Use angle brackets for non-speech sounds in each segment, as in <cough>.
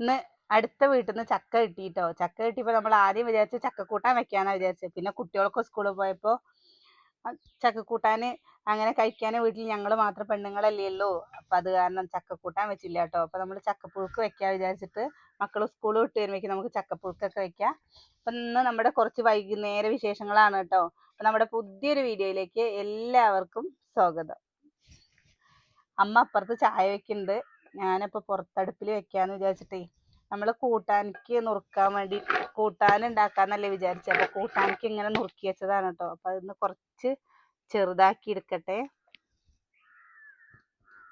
ഇന്ന് അടുത്ത വീട്ടിൽ നിന്ന് ചക്ക കിട്ടിട്ടോ. ചക്ക കിട്ടിയപ്പോൾ നമ്മൾ ആദ്യം വിചാരിച്ച ചക്കക്കൂട്ടാൻ വെക്കാനാ വിചാരിച്ചത് പിന്നെ കുട്ടികളൊക്കെ സ്കൂളിൽ പോയപ്പോൾ ചക്കക്കൂട്ടാൻ അങ്ങനെ കഴിക്കാൻ വീട്ടിൽ ഞങ്ങൾ മാത്രം പെണ്ണുങ്ങളല്ലേ ഉള്ളൂ. അപ്പം അത് കാരണം ചക്കക്കൂട്ടാൻ വെച്ചില്ല കേട്ടോ. അപ്പം നമ്മൾ ചക്കപ്പുഴുക്ക് വെക്കാൻ വിചാരിച്ചിട്ട് മക്കൾ സ്കൂൾ വിട്ട് വരുമ്പോഴേക്കും നമുക്ക് ചക്കപ്പുഴുക്കൊക്കെ വെക്കാം. അപ്പം ഇന്ന് നമ്മുടെ കുറച്ച് വൈകുന്നേര വിശേഷങ്ങളാണ് കേട്ടോ. അപ്പം നമ്മുടെ പുതിയൊരു വീഡിയോയിലേക്ക് എല്ലാവർക്കും സ്വാഗതം. അമ്മ അപ്പുറത്ത് ചായ വെക്കുന്നുണ്ട്. ഞാനപ്പോൾ പുറത്തടുപ്പിൽ വെക്കാന്ന് വിചാരിച്ചിട്ടേ നമ്മൾ കൂട്ടാനിക്ക് നുറുക്കാൻ വേണ്ടി കൂട്ടാൻ ഉണ്ടാക്കാന്നല്ലേ വിചാരിച്ചത് അപ്പോൾ കൂട്ടാനിക്ക് ഇങ്ങനെ നുറുക്കി വെച്ചതാണ് കേട്ടോ അപ്പോൾ അതൊന്ന് കുറച്ച് ചെറുതാക്കി എടുക്കട്ടെ.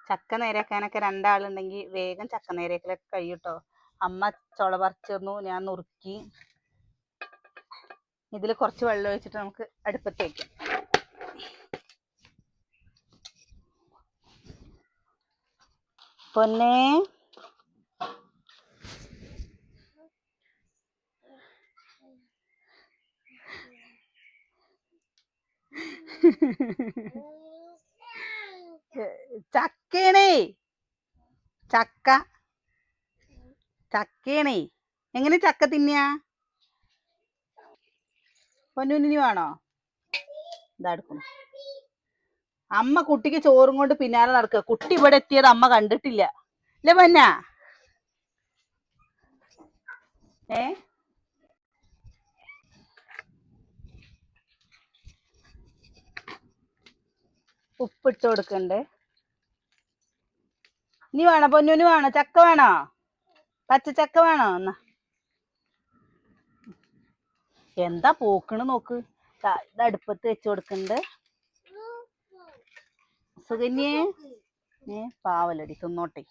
ചക്ക നേരെയാക്കാനൊക്കെ രണ്ടാളുണ്ടെങ്കിൽ വേഗം ചക്ക നേരെയാക്കലൊക്കെ കഴിയും കേട്ടോ അമ്മ ചുള പറിച്ചു തന്നു ഞാൻ നുറുക്കി. ഇതിൽ കുറച്ച് വെള്ളം ഒഴിച്ചിട്ട് നമുക്ക് അടുപ്പത്ത് വയ്ക്കാം പൊന്നേ. ചക്കേണേ. ചക്ക. ചക്കേണേ. എങ്ങനെ ചക്ക തിന്നിയാ പൊന്നുനി വേണോ? ഇതാ എടുക്കണം. അമ്മ കുട്ടിക്ക് ചോറും കൊണ്ട് പിന്നാലെ നടക്കുക. കുട്ടി ഇവിടെ എത്തിയത് അമ്മ കണ്ടിട്ടില്ല. അല്ലേ പൊന്ന? ഏ? ഉപ്പിട്ട് കൊടുക്കണ്ടേ? ഇനി വേണോ പൊന്നുന് വേണോ? ചക്ക വേണോ? പച്ചച്ചക്ക വേണോ? എന്നാ. എന്താ പോക്കണ് നോക്ക്. ഇത് അടുപ്പത്ത് വെച്ച് കൊടുക്കണ്ട്. സുകന്യേ? ഏ പാവലടി തിന്നോട്ടെ.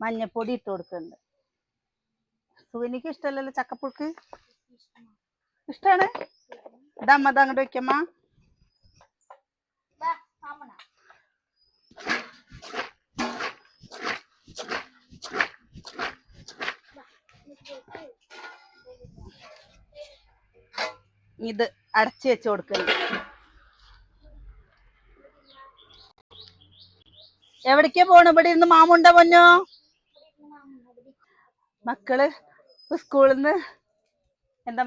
മഞ്ഞപ്പൊടി ഇട്ട് കൊടുക്കുന്നുണ്ട്. സുകന്യക്ക് ഇഷ്ടമല്ലല്ലോ ചക്കപ്പുഴുക്ക്? ഇഷ്ടാണ്? ഇതമ്മ ഇത് അങ്ങോട്ട് വെക്കമ്മ ഇത് അടച്ചു വെച്ച് കൊടുക്കുന്നത് എവിടേക്കാ പോണ? ഇവിടെ ഇരുന്ന് മാമുണ്ട പൊന്നോ? മക്കൾ സ്കൂളിൽ നിന്ന് എന്താ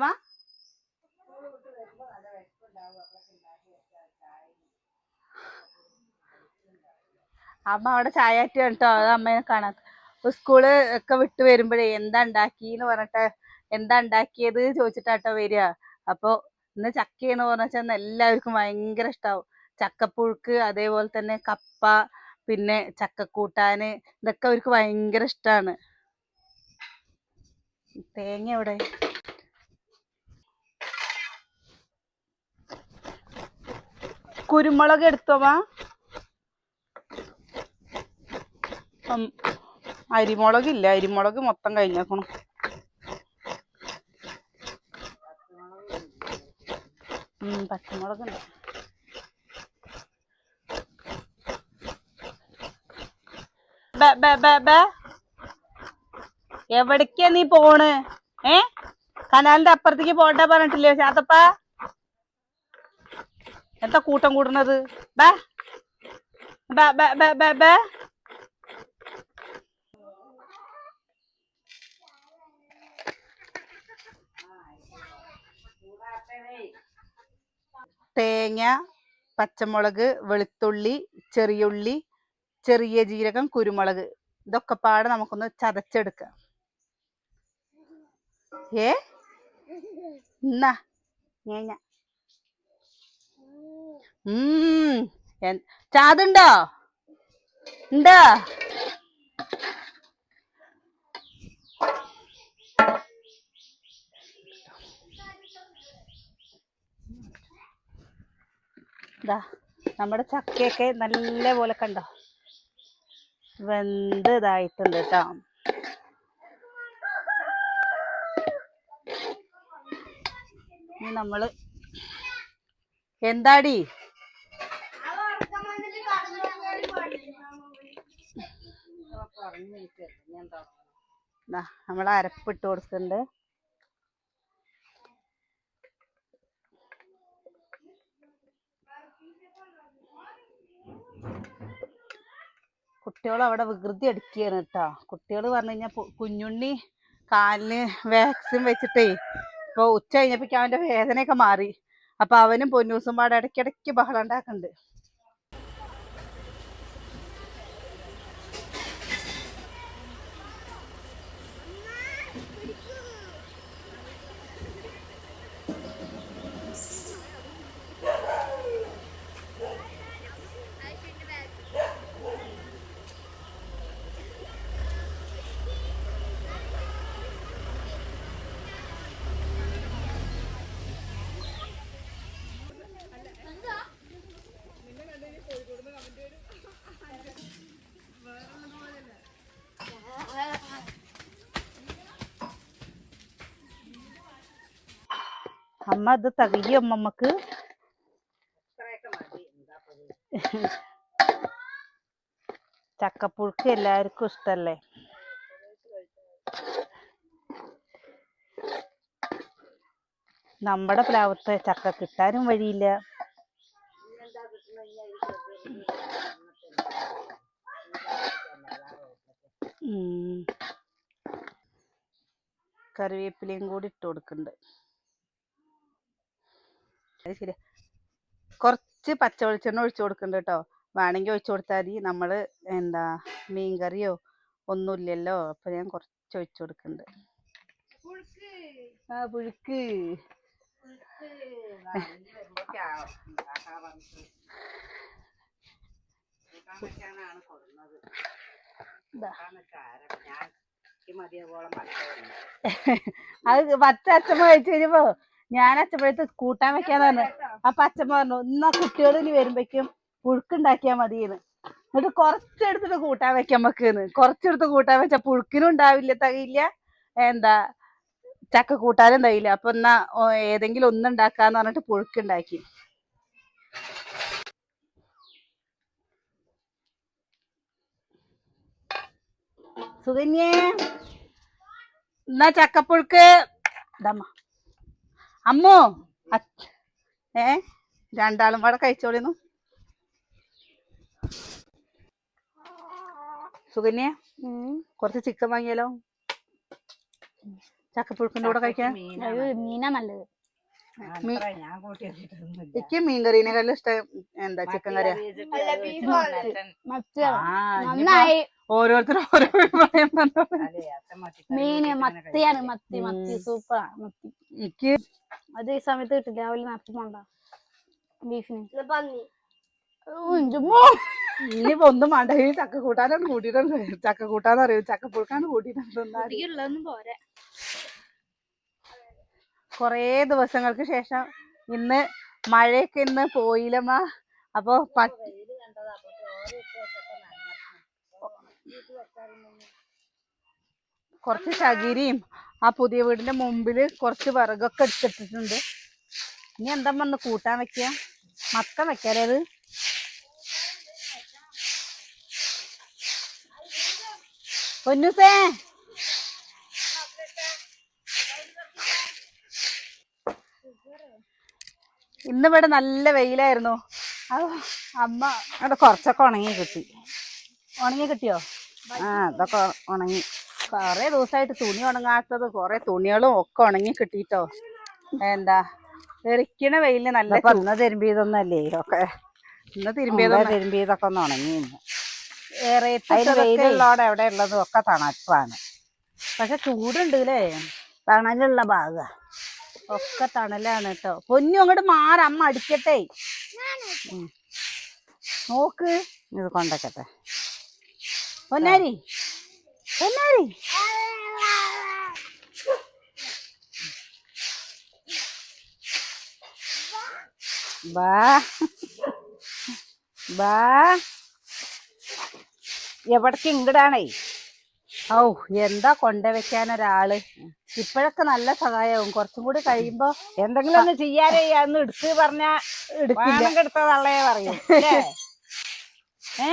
അമ്മ അവിടെ ചായ കേട്ടോ അത് അമ്മേനെ കാണാൻ. സ്കൂൾ ഒക്കെ വിട്ട് വരുമ്പോഴേ എന്താ ഉണ്ടാക്കിന്ന് പറഞ്ഞിട്ട് എന്താ ഉണ്ടാക്കിയത് ചോദിച്ചിട്ടാട്ടോ വരിക. അപ്പൊ ഇന്ന് എന്ന് പറഞ്ഞാൽ എല്ലാവർക്കും ഭയങ്കര ഇഷ്ടാവും. ചക്കപ്പുഴുക്ക് അതേപോലെ തന്നെ കപ്പ പിന്നെ ചക്കക്കൂട്ടാന് ഇതൊക്കെ അവർക്ക് ഭയങ്കര ഇഷ്ടാണ്. തേങ്ങ എവിടെ? കുരുമുളക് എടുത്തോവാ അരിമുളകില്ല. അരിമുളക് മൊത്തം കഴിഞ്ഞേക്കണു. ഉം പച്ചമുളക് ഉണ്ട് ബേ, ബേ, ബേ, ബേ. എവിടേക്കാ നീ പോണ്? ഏ? കനാലിന്റെ അപ്പുറത്തേക്ക് പോട്ടെ പറഞ്ഞിട്ടില്ലേ ശാത്തപ്പ എന്താ കൂട്ടം കൂടുന്നത്? ബേ ബേ ബേ ബേ ബേ ബേ തേങ്ങ പച്ചമുളക് വെളുത്തുള്ളി ചെറിയുള്ളി ചെറിയ ജീരകം കുരുമുളക്. ഇതൊക്കെ പാടെ നമുക്കൊന്ന് ചതച്ചെടുക്കാം. ഏ? എന്നാ ഉം. ചാതുണ്ടോ ഉണ്ടോ ദാ നമ്മുടെ ചക്കയൊക്കെ നല്ല പോലെ കണ്ടോ? വെന്ത് ഇതായിട്ടുണ്ട് കേട്ടോ. ഇനി നമ്മൾ എന്താടി? നമ്മൾ അരപ്പിട്ട് കൊടുക്കുന്നുണ്ട് കുട്ടികൾ അവിടെ വികൃതി അടിക്കുകയാണ് കേട്ടോ കുട്ടികൾ പറഞ്ഞു കഴിഞ്ഞാൽ കുഞ്ഞുണ്ണി കാലിന് വാക്സിൻ വെച്ചിട്ടേ ഇപ്പൊ ഉച്ച കഴിഞ്ഞപ്പോഴേക്കും അവന്റെ വേദനയൊക്കെ മാറി. അപ്പൊ അവനും പൊന്നൂസും പാടെ ഇടയ്ക്കിടയ്ക്ക് ബഹളം ഉണ്ടാക്കുന്നുണ്ട് അമ്മ ഇത് തകയും അമ്മമ്മക്ക്. ചക്കപ്പുഴുക്ക് എല്ലാവർക്കും ഇഷ്ടല്ലേ? നമ്മുടെ പ്ലാവത്തെ ചക്ക കിട്ടാനും വഴിയില്ല. കറിവേപ്പിലയും കൂടി ഇട്ട് കൊടുക്കുന്നുണ്ട് അത് ശരിയാ. കുറച്ച് പച്ച വെളിച്ചെണ്ണ ഒഴിച്ചു കൊടുക്കുന്നുണ്ട് കേട്ടോ. വേണമെങ്കിൽ ഒഴിച്ചു കൊടുത്താൽ മതി. നമ്മൾ എന്താ മീൻകറിയോ ഒന്നുമില്ലല്ലോ അപ്പൊ ഞാൻ കുറച്ച് ഒഴിച്ചു കൊടുക്കുന്നുണ്ട് ആ പുഴുക്ക്. അത് പച്ച അച്ഛമ്മ കഴിച്ചു കഴിഞ്ഞപ്പോ ഞാൻ അച്ഛമ്മഴത്ത് കൂട്ടാൻ വെക്കാന്ന് പറഞ്ഞു. അപ്പൊ അച്ഛൻ പറഞ്ഞു എന്നാ കുട്ടികൾ ഇനി വരുമ്പോഴേക്കും പുഴുക്കുണ്ടാക്കിയാ മതിയെന്ന്. എന്നിട്ട് കുറച്ചെടുത്തിട്ട് കൂട്ടാൻ വെക്കാൻ വെക്കുന്നു കുറച്ചെടുത്ത് കൂട്ടാൻ വെച്ച പുഴുക്കിനും ഉണ്ടാവില്ല തകയില്ല എന്താ ചക്ക കൂട്ടാനും തകയില്ല അപ്പൊ എന്നാ ഏതെങ്കിലും ഒന്ന് ഉണ്ടാക്കാന്ന് പറഞ്ഞിട്ട് പുഴുക്കുണ്ടാക്കി. സുകന്യേ എന്നാ ചക്കപ്പുഴുക്ക്. ഇതമ്മ അമ്മോ ഏ രണ്ടാളും പാടെ കഴിച്ചോളിന്നു. സുകന്യ കുറച്ച് ചിക്കൻ വാങ്ങിയാലോ? ചക്കപ്പുഴുക്കിന്റെ കൂടെ കഴിക്കാൻ? മീനാ നല്ലത്. എനിക്ക് മീൻ കറീനെക്കാളും ഇഷ്ടം എന്താ ചിക്കൻ കറിയാ? നന്നായി. ഓരോരുത്തരും ഓരോ മീന് മത്തിയാണ് മത്തി മത്തി സൂപ്പറാണ് മത്തി. എനിക്ക് അത് ഈ സമയത്ത് കിട്ടില്ല രാവിലെ നേരത്തെ പോണ്ട. ബീഫിന്. ഇനി ഒന്നും വേണ്ട ഈ ചക്ക കൂട്ടാനാണ് കൂട്ടിയിട്ടുണ്ട് ചക്ക കൂട്ടാന്ന് അറിയും ചക്ക പുഴുക്കാണ് കൂട്ടിയിട്ടുണ്ട് പോരാ. കൊറേ ദിവസങ്ങൾക്ക് ശേഷം ഇന്ന് മഴയൊക്കെ ഇന്ന് പോയില്ലമ്മ. അപ്പൊ കുറച്ച് ചകിരിയും ആ പുതിയ വീടിന്റെ മുമ്പിൽ കുറച്ച് വിറകൊക്കെ എടുത്തിട്ടിട്ടുണ്ട്. ഇനി എന്താ വന്ന് കൂട്ടാൻ വെക്കുക മത്തം വെക്കാലേ പൊന്നൂസേ! ഇന്നിവിടെ നല്ല വെയിലായിരുന്നു. അമ്മ അവിടെ കുറച്ചൊക്കെ ഉണങ്ങി കിട്ടി. ഉണങ്ങി കിട്ടിയോ? ആ അതൊക്കെ ഉണങ്ങി. കുറെ ദിവസമായിട്ട് തുണി ഉണങ്ങാത്തത് കുറെ തുണികളും ഒക്കെ ഉണങ്ങി കിട്ടിട്ടോ. എന്താ? എറിക്കണ വെയിലിന് നല്ല ഇന്ന് ഇന്ന് തിരുമ്പിയതൊന്നല്ലേ ഒക്കെ? ഇന്ന് തിരുമ്പിയതോ തിരുമ്പിയതൊക്കെ ഒന്ന് ഉണങ്ങി ഇന്ന്. വെയിലുള്ളവിടെ എവിടെ ഉള്ളതും. ഒക്കെ തണുപ്പാണ്. പക്ഷെ ചൂടുണ്ട് അല്ലേ തണലുള്ള ഭാഗ. ഒക്കെ തണലാണ് കേട്ടോ പൊന്നു അങ്ങോട്ട് മാറ. അമ്മ അടിക്കട്ടെ. നോക്ക്. ഇത് കൊണ്ടക്കട്ടെ. പൊന്നാരി. പൊന്നാരി. ബാ. ഇങ്ങടാണേ? ഔ എന്താ കൊണ്ടുവയ്ക്കാൻ ഒരാൾ? ഇപ്പോഴൊക്കെ നല്ല സഹായവും. കുറച്ചും കൂടി കഴിയുമ്പോ എന്തെങ്കിലും ഒന്ന് ചെയ്യാനേ അന്ന് എടുത്ത് പറഞ്ഞ എടുക്കില്ല. എടുത്ത തള്ളേ പറയും? <laughs> ഏ?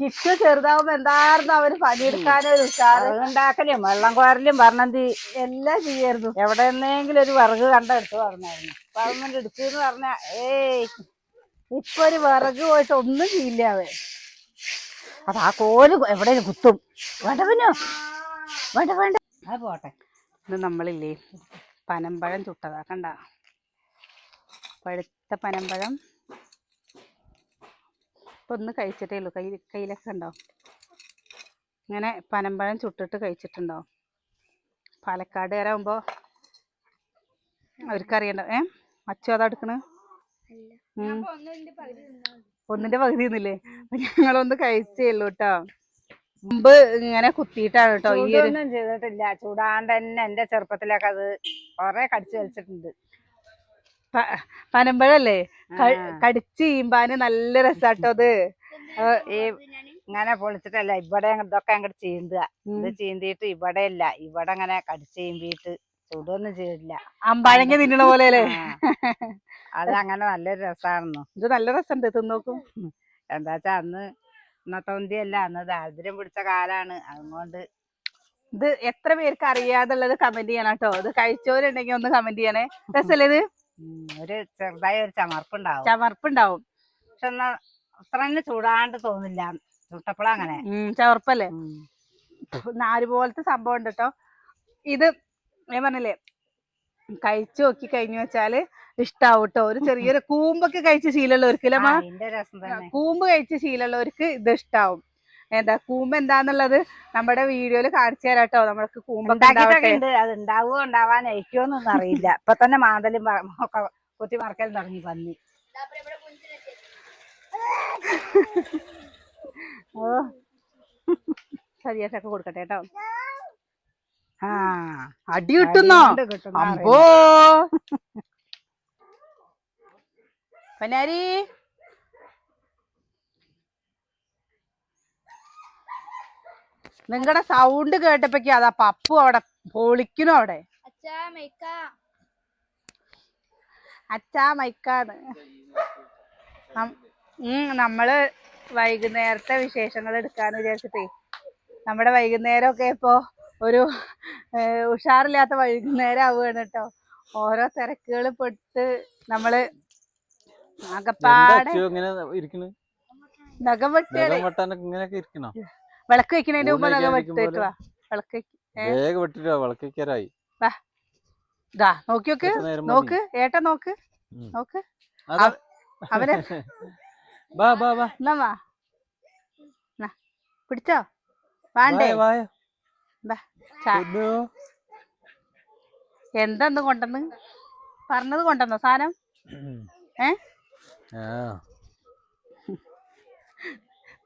കിറ്റ് ചെറുതാവുമ്പോ എന്തായിരുന്നു അവർ പണിയെടുക്കാനൊരു ഉഷാറ്? വിറകുണ്ടാക്കലും വെള്ളം കോരലും പറഞ്ഞതി എല്ലാം ചെയ്യായിരുന്നു. എവിടെ എന്നെങ്കിലും ഒരു വിറക് കണ്ടെടുത്ത് പറഞ്ഞായിരുന്നു. അപ്പൊ അതൊന്നും എടുത്തെന്ന് പറഞ്ഞ ഏയ്. ഇപ്പൊ ഒരു വിറക് പോയിട്ട് ഒന്നും ചെയ്യില്ല അവൻ. അപ്പൊ ആ കോൽ എവിടെ കുത്തും. വേണ്ട പിന്നോ. വേണ്ട വേണ്ട. അത് പോട്ടെ. ഇത് നമ്മളില്ലേ പനമ്പഴം ചുട്ടതാ കണ്ട? പഴുത്ത പനമ്പഴം. ഇപ്പൊ ഒന്ന് കഴിച്ചിട്ടേ ഉള്ളൂ. കൈ കയ്യിലൊക്കെ ഉണ്ടോ ഇങ്ങനെ പനമ്പഴം ചുട്ടിട്ട് കഴിച്ചിട്ടുണ്ടോ? പാലക്കാടുകാരാകുമ്പോ അവർക്കറിയണ്ട. ഏ? അച്ചു അതാ എടുക്കണ്. ഒന്നിന്റെ പകുതി ഒന്നില്ലേ ഞങ്ങളൊന്ന് കഴിച്ചേ ഉള്ളൂ കേട്ടോ മുമ്പ് ഇങ്ങനെ കുത്തിയിട്ടാണ് കേട്ടോ ഈ ഒരു ചൂടൊന്നും ചെയ്തിട്ടില്ല. ചൂടാണ്ട് തന്നെ എന്റെ ചെറുപ്പത്തിലൊക്കെ അത് കൊറേ കടിച്ചു വലിച്ചിട്ടുണ്ട്. പനമ്പഴല്ലേ? കടിച്ച് ഈമ്പാന് നല്ല രസാട്ടോ അത്. ഈ ഇങ്ങനെ പൊളിച്ചിട്ടല്ല ഇവിടെ ഇതൊക്കെ അങ്ങോട്ട് ചീന്തുക. ഇത് ചീന്തിയിട്ട് ഇവിടെ ഇല്ല. ഇവിടെ അങ്ങനെ കടിച്ചു ചീമ്പിയിട്ട് ചൂടൊന്നും ചെയ്തില്ല അമ്പാഴങ്ങ തിന്നണ പോലെ അല്ലേ. അത് അങ്ങനെ നല്ലൊരു രസമായിരുന്നു ഇത് നല്ല രസമുണ്ട് തിന്നോക്കും. എന്താച്ചാ അന്ന് ഇന്നത്തെ ഉന്തിയല്ല അന്ന് ദാരിദ്ര്യം പിടിച്ച കാലാണ്. അതുകൊണ്ട് ഇത് എത്ര പേർക്ക് അറിയാതുള്ളത് കമന്റ് ചെയ്യണം കേട്ടോ. ഇത് കഴിച്ചവരുണ്ടെങ്കിൽ ഒന്ന് കമന്റ് ചെയ്യണേ. രസല്ലേ ഇത്? ഒരു ചെറുതായ ഒരു ചമർപ്പുണ്ടാവും. ചമർപ്പുണ്ടാവും. പക്ഷെ എന്നാ അത്ര തന്നെ ചൂടാണ്ട് തോന്നില്ല. ചുട്ടപ്പള അങ്ങനെ. ഉം ചവർപ്പല്ലേ. നാല് പോലത്തെ സംഭവം ഉണ്ട് കേട്ടോ. ഇത് ഞാൻ പറഞ്ഞില്ലേ കഴിച്ചു നോക്കി കഴിഞ്ഞു വെച്ചാൽ ഇഷ്ടാവും കേട്ടോ ഒരു ചെറിയൊരു കൂമ്പൊക്കെ കഴിച്ച ശീലമുള്ളവർക്ക് അല്ലേ കൂമ്പ് കഴിച്ച ശീലമുള്ളവർക്ക് ഇത് ഇഷ്ടാവും. എന്താ കൂമ്പ് എന്താന്നുള്ളത് നമ്മുടെ വീഡിയോയിൽ കാണിച്ചു തരാം കേട്ടോ. നമ്മൾക്ക് കൂമ്പൊക്കെ അത് ഉണ്ടാവുമോ ഉണ്ടാവാനായിരിക്കുമോന്നൊന്നും അറിയില്ല. ഇപ്പൊ തന്നെ മാന്തലും കുത്തി മറക്കലും തുടങ്ങി പന്നി. ഓ. സരിയാട്ടൊക്കെ കൊടുക്കട്ടെ കേട്ടോ. ആ. അടി കിട്ടുന്നോ അമ്പോ. പനാരി നിങ്ങളുടെ സൗണ്ട് കേട്ടപ്പോഴേക്ക് അതാ പപ്പു അവിടെ പൊളിക്കണു അവിടെ. അച്ഛാ അച്ഛാ മൈക്കാന്ന്. നമ്മൾ വൈകുന്നേരത്തെ വിശേഷങ്ങൾ എടുക്കാന്ന് വിചാരിച്ചിട്ടേ. നമ്മുടെ വൈകുന്നേരം ഒക്കെ ഇപ്പോ ഒരു ഉഷാറില്ലാത്ത വൈകുന്നേരം ആവുകയാണ് കേട്ടോ. ഓരോ തിരക്കുകൾ പെട്ട് നമ്മൾ ആകപ്പാടെ നഖം വിളക്ക് വെക്കണതിന്റെ മുമ്പ് നഖം വെട്ടിട്ട് വാ വിളക്ക് വിളക്കിക്കാരായി ദാ നോക്കി നോക്ക്. നോക്ക് ഏട്ട നോക്ക്. നോക്ക്. അവനെ <laughs> എന്നാ വാ. പിടിച്ചോ? വേണ്ടേ. എന്താന്ന് കൊണ്ടെന്ന് പറഞ്ഞത് കൊണ്ടെന്നോ സാധനം? ഏ? <laughs>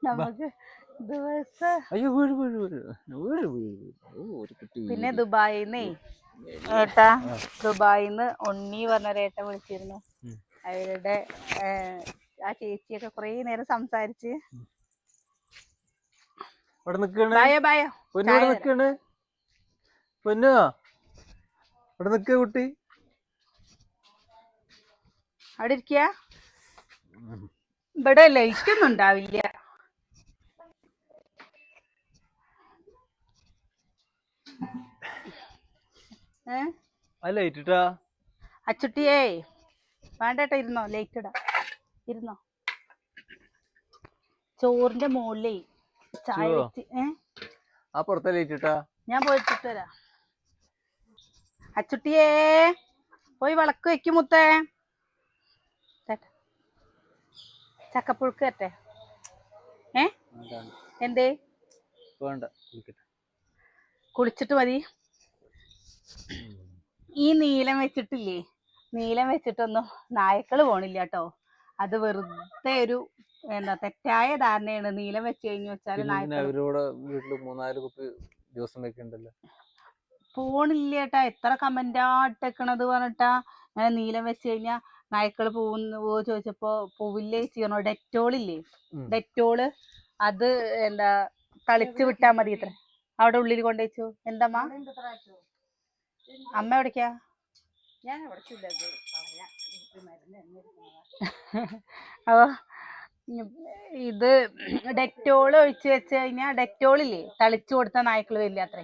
നമുക്ക് ദിവസം അയ്യോ ഓ ഒരു കുട്ടി. പിന്നെ ദുബായി ദുബായിന്നേ ഏട്ടാ ദുബായിന്ന് ഉണ്ണി പറഞ്ഞൊരേട്ട വിളിച്ചിരുന്നു. അവരുടെ ആ ചേച്ചിയൊക്കെ കുറേ നേരം സംസാരിച്ച്. ഇവിടെ നിക്കണേ? ബായ ബായ. പൊന്നു ചായ ഇവിടെ തരാം. നിക്കണ്? പൊന്നു? ഇവിടെ നിക്ക കുട്ടി? അവിടെ ഇരിക്കുക ഇവിടെ ലൈറ്റ് ഒന്നും ഉണ്ടാവില്ല അച്ചുട്ടിയേ വേണ്ടേട്ടോ ഇരുന്നോ ലൈറ്റ് ഇടാ ഇരുന്നോ. ചോറിന്റെ മുകളിലേ ചായ. വെച്ച് ആ പുറത്തെ ലൈറ്റ് ഇട്ടാ ഞാൻ പോയിട്ടിട്ട് വരാം. അച്ചുട്ടിയേ പോയി വിളക്ക് വെക്കും മുത്തേ. ചക്കപ്പുഴുക്ക് തരട്ടെ ഏ എന്തേ? വേണ്ട. കുളിച്ചിട്ട് മതി. ഈ നീലം വെച്ചിട്ടില്ലേ? നീലം വെച്ചിട്ടൊന്നും നായ്ക്കൾ പോണില്ല കേട്ടോ അത് വെറുതെ ഒരു എന്താ തെറ്റായ ധാരണയാണ്. നീലം വെച്ച് കഴിഞ്ഞു വെച്ചാൽ അവരോട് വീട്ടിൽ മൂന്നാൽ കുപ്പി ജ്യൂസും വെക്കണ്ടല്ലോ. പോണില്ല കേട്ടാ എത്ര കമന്റാ ഇട്ടേക്കണത് പറഞ്ഞിട്ടാ? അങ്ങനെ നീലം വെച്ച് കഴിഞ്ഞാ നായ്ക്കൾ പോകുന്ന ചോദിച്ചപ്പോൾ ചോദിച്ചപ്പോ പോവില്ലേ ചെയ്യണോ ഡെറ്റോൾ ഇല്ലേ ഡെറ്റോൾ ഡെറ്റോൾ അത് എന്താ തളിച്ചു വിട്ടാ മതി ഇത്ര. അവിടെ ഉള്ളിൽ കൊണ്ടുവച്ചു എന്തമ്മ? അമ്മ എവിടേക്കാ? <laughs> അപ്പൊ ഇത് ഡെറ്റോൾ ഒഴിച്ചു വെച്ച് കഴിഞ്ഞാൽ ഡെറ്റോൾ ഇല്ലേ തളിച്ചു കൊടുത്ത നായ്ക്കൾ വരില്ല അത്രേ?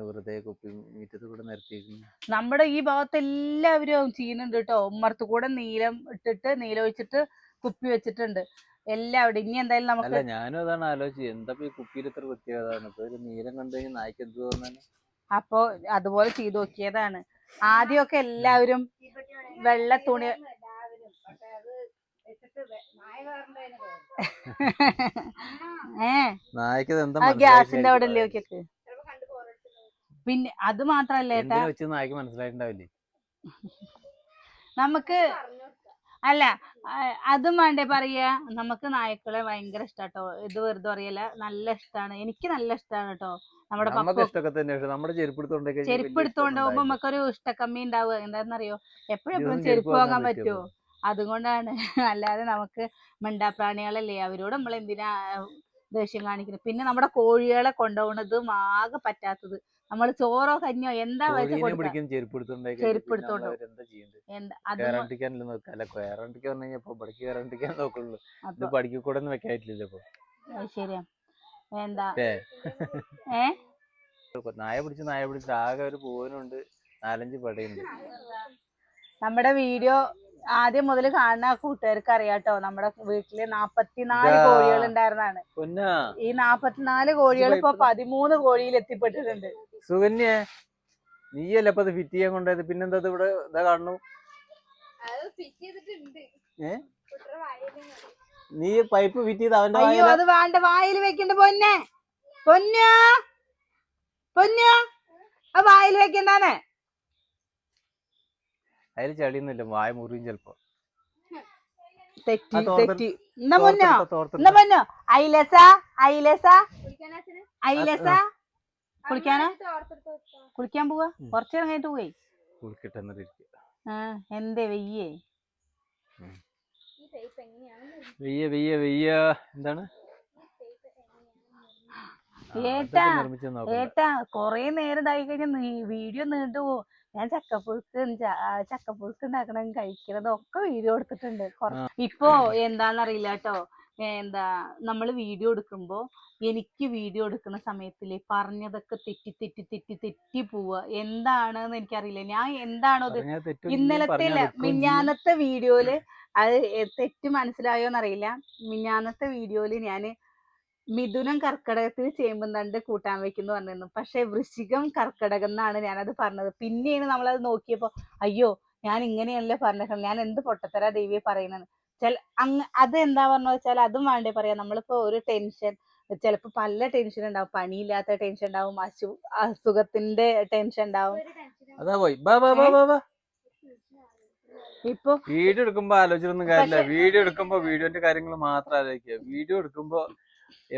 വെറുതെ കുപ്പി മീറ്റത്ത് കൂടെ നിരത്തിയിരിക്കുന്നു. നമ്മുടെ ഈ ഭാഗത്ത് എല്ലാവരും ചെയ്യുന്നുണ്ട് കേട്ടോ ഉമ്മർത്ത് കൂടെ നീലം ഇട്ടിട്ട് നീലം ഒഴിച്ചിട്ട് കുപ്പി വെച്ചിട്ടുണ്ട്. എല്ലാവരും ഇനി എന്തായാലും അല്ല നമുക്ക് ഞാനും അതാണ് ആലോചിച്ചത്. എന്താ ഈ കുപ്പിയിൽ ഇത്ര പ്രത്യേകത ഇപ്പൊ ഒരു നീലം കണ്ടു കഴിഞ്ഞാൽ നായ്ക്ക് എന്ത് തോന്നാൻ അപ്പൊ അതുപോലെ ചെയ്തു നോക്കിയതാണ്. ആദ്യമൊക്കെ എല്ലാവരും വെള്ള തുണി ഏ? നായ്ക്ക് എന്താ ആ മനസ്സിലാക്കി ഗ്യാസിന്റെ അവിടെ അല്ലേ. നോക്കിയൊക്കെ? പിന്നെ അത് മാത്രല്ല ഏട്ടാ. മനസ്സിലായിട്ടുണ്ടാവില്ലേ? നമുക്ക് അല്ല അതും വേണ്ടേ പറയാ. നമുക്ക് നായ്ക്കളെ ഭയങ്കര ഇഷ്ടാട്ടോ. ഇത് വെറുതെ അറിയല്ല നല്ല ഇഷ്ടാണ്. എനിക്ക് നല്ല ഇഷ്ടാണ് കേട്ടോ നമ്മുടെ ചെരുപ്പ് എടുത്തോണ്ട് പോകുമ്പോ നമുക്കൊരു ഇഷ്ടക്കമ്മി ഉണ്ടാവുക. എന്താണെന്നറിയോ? എപ്പോഴും എപ്പോഴും ദിവസം ചെരുപ്പ് വാങ്ങാൻ പറ്റുമോ? അതുകൊണ്ടാണ്. <laughs> അല്ലാതെ നമുക്ക് മിണ്ടാപ്രാണികളല്ലേ? അവരോട് നമ്മൾ എന്തിനാ ദേഷ്യം കാണിക്കുന്നത്. പിന്നെ നമ്മുടെ കോഴികളെ കൊണ്ടുപോകുന്നതും ആകെ പറ്റാത്തത്. നമ്മൾ ചോറോ കഞ്ഞോ എന്താ വെച്ചാൽ കോഴീനെ കൊടുക്കുക പിടിക്കും ചെരുപ്പ് എടുത്തോണ്ട് പോയി ചെരുപ്പ് കഴിഞ്ഞാൽ പിന്നെ എടുത്തോണ്ട് നമ്മൾ അവരെന്താ ചെയ്യണ്ടേ? എന്താ ശരിയാ. എന്താ? ഏ? നായ പിടിച്ച് നായ പിടിച്ച് ആകെ ഒരു പൂവനുണ്ട്. നാലഞ്ച് പടയുണ്ട്. നമ്മുടെ വീഡിയോ ആദ്യം മുതൽ കാണുന്ന കൂട്ടുകാർക്ക് അറിയാട്ടോ നമ്മുടെ വീട്ടിൽ നാപ്പത്തിനാല്. കോഴികൾ ഉണ്ടായിരുന്നാണ് പൊന്നാ. ഈ നാപ്പത്തിനാല് കോഴികൾ ഇപ്പൊ പതിമൂന്ന് കോഴിയിൽ എത്തിപ്പെട്ടിട്ടുണ്ട്. സുകന്യ നീയല്ല ഇപ്പൊ ഫിറ്റ് ചെയ്യാൻ കൊണ്ടത് പിന്നെന്താ ഇവിടെ ഇതാ കാണുന്നു? നീ പൈപ്പ് ഫിറ്റ് ചെയ്ത് അവന്റെ അയ്യോ അത് വേണ്ട. വായിൽ വെക്കണ്ട പൊന്നെ. പൊന്നാ. പൊന്നാ. ആ വായിൽ വെക്കണ്ടാന്ന്? അതിൽ ചളിയൊന്നുമില്ല വായ മുറിയും ചെലപ്പോ. തെറ്റി തെറ്റി. എന്നാ പൊന്നോ? തോർത്തെടുത്തോ, തോർത്തെടുത്തോ. എന്നാ പൊന്നോ? ഐലസ ഐലസ ഐലസ കുളിക്കാനാ? കുളിക്കാൻ പോവാ. കുറച്ചു നേരം കഴിഞ്ഞിട്ട് പോയി. കുളിക്കട്ടെ എന്തേ വെയ്യേ? വെയ്യ വെയ്യ വെയ്യ. എന്താണ്? ഏട്ടാ. ഏട്ടാ കൊറേ നേരം ഇതായി കഴിഞ്ഞാൽ വീഡിയോ നീണ്ടു പോവും ഞാൻ ചക്കപ്പുഴുക്ക് ചക്കപ്പുഴുക്ക് ഉണ്ടാക്കണം കഴിക്കണതും ഒക്കെ വീഡിയോ എടുത്തിട്ടുണ്ട്. ഇപ്പോ എന്താണെന്നറിയില്ല കേട്ടോ എന്താ നമ്മൾ വീഡിയോ എടുക്കുമ്പോ എനിക്ക് വീഡിയോ എടുക്കുന്ന സമയത്തിൽ പറഞ്ഞതൊക്കെ തെറ്റി തെറ്റി തെറ്റി തെറ്റി പോവുക എന്താണെന്ന് എനിക്കറിയില്ല. ഞാൻ എന്താണോ ഇന്നലത്തെ മിഞ്ഞാന്നത്തെ വീഡിയോയിൽ അത് തെറ്റ് മനസ്സിലായോ എന്നറിയില്ല മിഞ്ഞാന്നത്തെ വീഡിയോയിൽ ഞാൻ മിഥുനം കർക്കടകത്തിൽ ചേമ്പും തണ്ട് കൂട്ടാൻ വെക്കുന്നു പറഞ്ഞിരുന്നു. പക്ഷെ വൃശ്ചികം കർക്കടകം എന്നാണ് ഞാനത് പറഞ്ഞത്. പിന്നെയാണ് നമ്മളത് നോക്കിയപ്പോൾ അയ്യോ ഞാൻ ഇങ്ങനെയല്ലേ പറഞ്ഞത്. ഞാൻ എന്ത് പൊട്ടത്തരാ ദേവിയെ പറയുന്നത് ചില അങ്ങ് അത് എന്താ പറഞ്ഞു വെച്ചാൽ അതും വേണ്ടേ പറയാം. നമ്മളിപ്പോ ഒരു ടെൻഷൻ ചിലപ്പോ പല ടെൻഷൻ ഉണ്ടാവും. പണിയില്ലാത്ത ടെൻഷൻ ഉണ്ടാവും. അസു അസുഖത്തിന്റെ ടെൻഷൻ ഉണ്ടാവും. അതാ പോയി. ബാ ബാ ബാ ബാ ബാ ഇപ്പൊ? വീഡിയോ എടുക്കുമ്പോ ആലോചിച്ചൊന്നും കാര്യമില്ല. വീഡിയോ എടുക്കുമ്പോ വീഡിയോന്റെ കാര്യങ്ങൾ മാത്രം ആലോചിക്കുക. വീഡിയോ എടുക്കുമ്പോ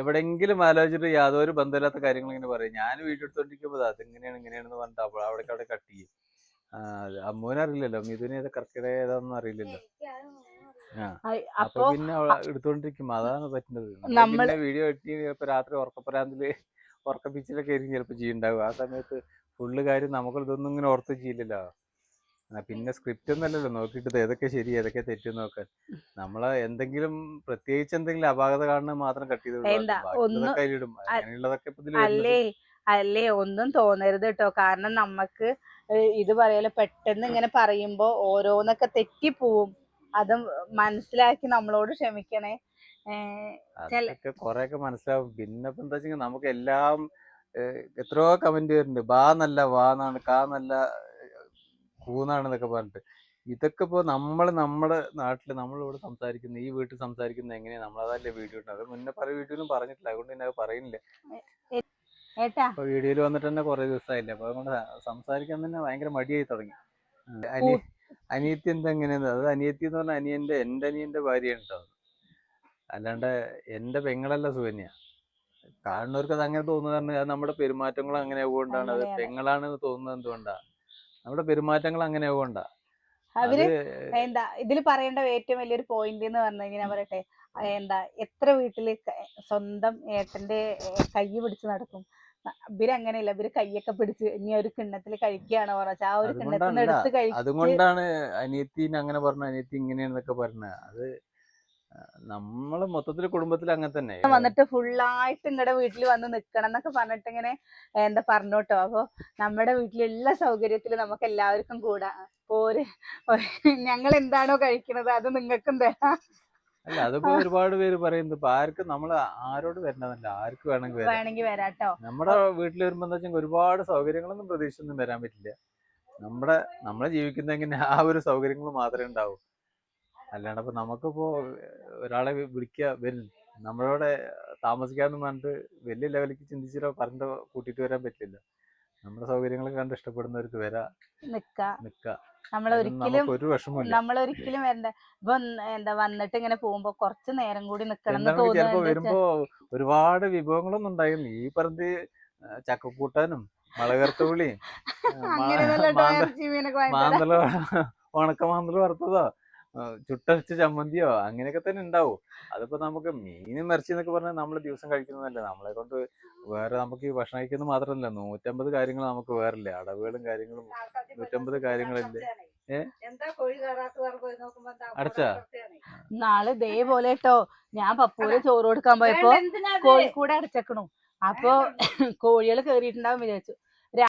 എവിടെങ്കിലും ആലോചിച്ചിട്ട് യാതൊരു ബന്ധമില്ലാത്ത കാര്യങ്ങൾ ഇങ്ങനെ പറയും. ഞാൻ വീഡിയോ എടുത്തോണ്ടിരിക്കുമ്പോൾ അത് ഇങ്ങനെയാണ് ഇങ്ങനെയാണെന്ന് പറഞ്ഞിട്ട് അപ്പോൾ അവിടേക്ക് അവിടെ കട്ട് ചെയ്യും. അമ്മൂനെ അറിയില്ലല്ലോ. മിഥുന ഏതാ കർക്കിടക ഏതാണെന്ന് അറിയില്ലല്ലോ. അപ്പൊ പിന്നെ എടുത്തോണ്ടിരിക്കും. അതാണ് പറ്റുന്നത്. പിന്നെ വീഡിയോ എട്ടി ചിലപ്പോ രാത്രി ഉറക്കപ്പരാന്തിൽ ഉറക്കപ്പിച്ചിലൊക്കെ ആയിരിക്കും ചിലപ്പോ ചെയ്യുണ്ടാവും ആ സമയത്ത് ഫുള്ള് കാര്യം നമുക്ക് ഇതൊന്നും ഇങ്ങനെ ഓർത്ത് ചെയ്യില്ലല്ലോ. പിന്നെ സ്ക്രിപ്റ്റ് ഒന്നല്ലല്ലോ നോക്കിയിട്ട് ഏതൊക്കെ ശരി ഏതൊക്കെ തെറ്റ് നോക്കാൻ നമ്മൾ എന്തെങ്കിലും പ്രത്യേകിച്ച് എന്തെങ്കിലും അപാകത കാണുന്നത് മാത്രം കട്ട് ചെയ്ത് എന്താ, ഒന്ന് അതിലിടും. അങ്ങനെയുള്ളതൊക്കെ അല്ലേ അല്ലേ ഒന്നും തോന്നരുത് കേട്ടോ കാരണം നമുക്ക് ഇത് പറയല്ലോ പെട്ടെന്ന് ഇങ്ങനെ പറയുമ്പോ ഓരോന്നൊക്കെ തെറ്റിപ്പോവും അത് മനസ്സിലാക്കി നമ്മളോട് ക്ഷമിക്കണേ. കൊറേയൊക്കെ മനസ്സിലാവും. പിന്നെ ഇപ്പൊ എന്താ വെച്ചാൽ നമുക്ക് എല്ലാം എത്രയോ കമന്റ് വരുന്നുണ്ട് ബാ നല്ല വാ എന്നാണ് കാ നല്ല കൂന്നാണെന്നൊക്കെ പറഞ്ഞിട്ട്. ഇതൊക്കെ ഇപ്പൊ നമ്മൾ നമ്മുടെ നാട്ടിൽ നമ്മളിവിടെ സംസാരിക്കുന്ന ഈ വീട്ടിൽ സംസാരിക്കുന്ന എങ്ങനെയാ? നമ്മളതല്ലേ വീഡിയോ ഇട്ടത് അത് മുന്നേ പല വീഡിയോയിലും പറഞ്ഞിട്ടില്ല. അതുകൊണ്ട് തന്നെ അത് പറയുന്നില്ല. ഇപ്പൊ വീഡിയോയിൽ വന്നിട്ട് തന്നെ കുറെ ദിവസമായില്ലേ അപ്പൊ അതുകൊണ്ട് സംസാരിക്കാൻ തന്നെ ഭയങ്കര മടിയായി തുടങ്ങി. അനി അനിയത്തി എന്താ എങ്ങനെയാ അത് അനിയത്തി എന്ന് പറഞ്ഞാൽ അനിയന്റെ എന്റെ അനിയന്റെ ഭാര്യയാണ് കേട്ടോ അല്ലാണ്ട് എന്റെ പെങ്ങളല്ല സുകന്യ. കാണുന്നവർക്ക് അത് അങ്ങനെ തോന്നുന്നത് അത് നമ്മുടെ പെരുമാറ്റങ്ങൾ അങ്ങനെ ആവുകൊണ്ടാണ്. അത്. പെങ്ങളാണെന്ന് തോന്നുന്നത് എന്തുകൊണ്ടാ? നമ്മുടെ പെരുമാറ്റങ്ങൾ അങ്ങനെ ആവണ്ട. അവർ എന്താ ഇതിൽ പറയേണ്ട ഏറ്റവും വലിയൊരു പോയിന്റ് എന്ന് പറഞ്ഞു കഴിഞ്ഞാൽ പറയട്ടെ എന്താ എത്ര വീട്ടിൽ സ്വന്തം ഏട്ടന്റെ കൈ പിടിച്ച് നടക്കും. ഇവർ അങ്ങനെയല്ല ഇവർ കൈയൊക്കെ പിടിച്ച് ഇനി ഒരു കിണ്ണത്തിൽ കഴിക്കുകയാണ് പറഞ്ഞാൽ ആ ഒരു കിണ്ണത്തിൽ നിന്ന്. എടുത്ത് കഴിക്കും അതുകൊണ്ടാണ് അനിയത്തിന് അങ്ങനെ പറഞ്ഞ അനിയത്തി ഇങ്ങനെയാണെന്നൊക്കെ പറഞ്ഞത്. അത് നമ്മൾ മൊത്തത്തിൽ കുടുംബത്തിൽ അങ്ങനെ തന്നെ. വന്നിട്ട് ഫുള്ളായിട്ട് നിങ്ങളുടെ വീട്ടിൽ വന്ന് നിക്കണം എന്നൊക്കെ പറഞ്ഞിട്ട് ഇങ്ങനെ എന്താ പറഞ്ഞോട്ടോ. അപ്പൊ നമ്മുടെ വീട്ടിലുള്ള സൗകര്യത്തിൽ നമുക്ക് എല്ലാവർക്കും കൂടാ. പോര് ഞങ്ങൾ എന്താണോ കഴിക്കുന്നത് അത് നിങ്ങൾക്കും തരാം. അല്ല അതിപ്പോ ഒരുപാട് പേര് പറയുന്നത് ഇപ്പൊ ആർക്ക് നമ്മൾ ആരോട് വരണതല്ല ആർക്ക് വേണമെങ്കിൽ വേണമെങ്കിൽ വരാട്ടോ. നമ്മുടെ വീട്ടിൽ വരുമ്പോ എന്താ വെച്ചാൽ ഒരുപാട് സൗകര്യങ്ങളൊന്നും പ്രതീക്ഷിച്ചൊന്നും വരാൻ പറ്റില്ല. നമ്മുടെ നമ്മളെ ജീവിക്കുന്ന എങ്ങനെ ആ ഒരു സൗകര്യങ്ങൾ മാത്രമേ ഉണ്ടാവൂ. അല്ലാണ്ട് ഇപ്പൊ നമുക്കിപ്പോ ഒരാളെ വിളിക്ക വിളിക്കുക വരും. നമ്മളോടെ താമസിക്കാന്ന് പറഞ്ഞിട്ട് വലിയ ലെവലിലേക്ക് ചിന്തിച്ചിട്ടോ പറഞ്ഞിട്ട് കൂട്ടിയിട്ട് വരാൻ പറ്റില്ല നമ്മുടെ സൗകര്യങ്ങൾ കണ്ട് ഇഷ്ടപ്പെടുന്നവർക്ക് വരാ. നിക്ക. നമ്മളൊരിക്കലും ഒരിക്കലും വരണ്ട. ഇപ്പൊ എന്താ വന്നിട്ട് ഇങ്ങനെ പോകുമ്പോ കുറച്ച് നേരം കൂടി നിക്കണം ചിലപ്പോ വരുമ്പോ ഒരുപാട് വിഭവങ്ങളൊന്നും ഉണ്ടായിരുന്നു ഈ പറഞ്ഞ് ചക്കക്കൂട്ടാനും മുളകർത്തുള്ളിയും. <laughs> മാന്തള ഉണക്ക മാന്തല വറുത്തതോ? ചുട്ടരച്ച ചമ്മന്തിയോ അങ്ങനെയൊക്കെ തന്നെ ഉണ്ടാവും. അതിപ്പോ നമുക്ക് മീനും ഇറച്ചി എന്നൊക്കെ പറഞ്ഞാൽ നമ്മൾ ദിവസം കഴിക്കുന്നതല്ല. നമ്മളെ കൊണ്ട് വേറെ നമുക്ക് ഈ ഭക്ഷണം കഴിക്കുന്നത് മാത്രമല്ല നൂറ്റമ്പത് കാര്യങ്ങൾ നമുക്ക് വേറില്ല. അടവുകളും കാര്യങ്ങളും നൂറ്റമ്പത് കാര്യങ്ങളില്ലേ? നാളെ ഇതേപോലെ കേട്ടോ ഞാൻ പപ്പൂരെ ചോറ് കൊടുക്കാൻ പോയപ്പോ? കോഴിക്കൂടെ അടച്ചേക്കണു. അപ്പൊ കോഴികൾ കേറിയിട്ടുണ്ടാവും വിചാരിച്ചു.